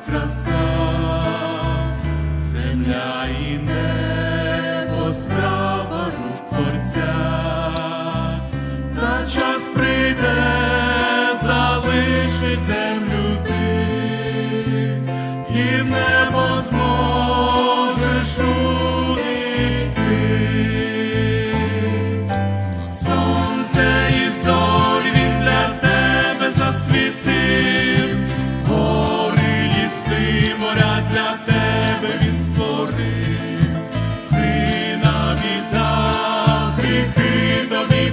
вас краса, земля і небо справа рук Творця, та час прийде, залишить землю.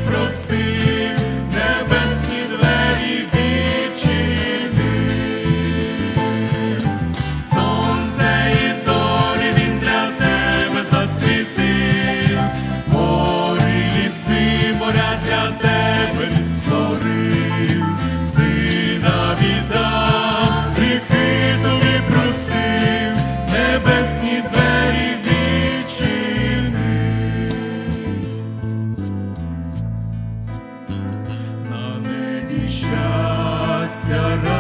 прости. Senhor.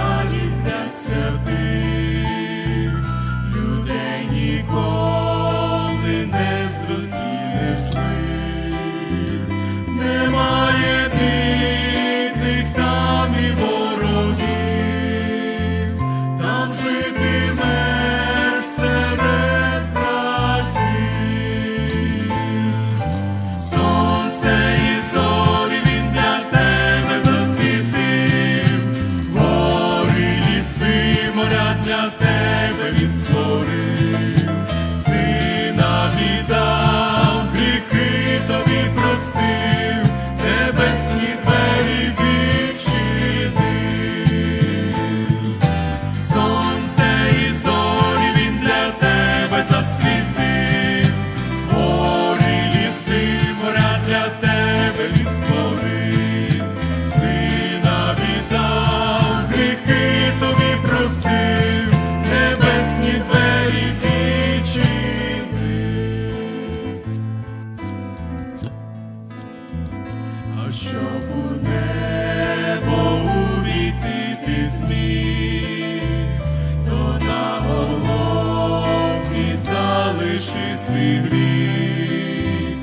залишить свій гріх,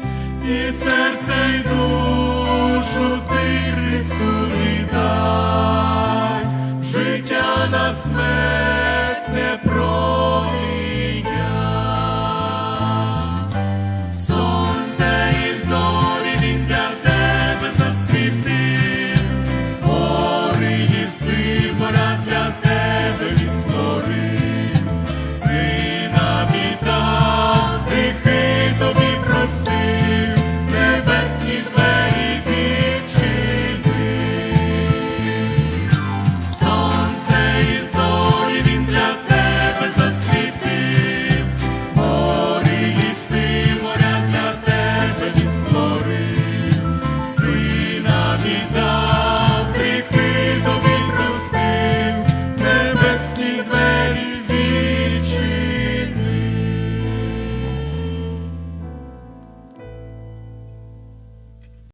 і серце й душу ти Христу.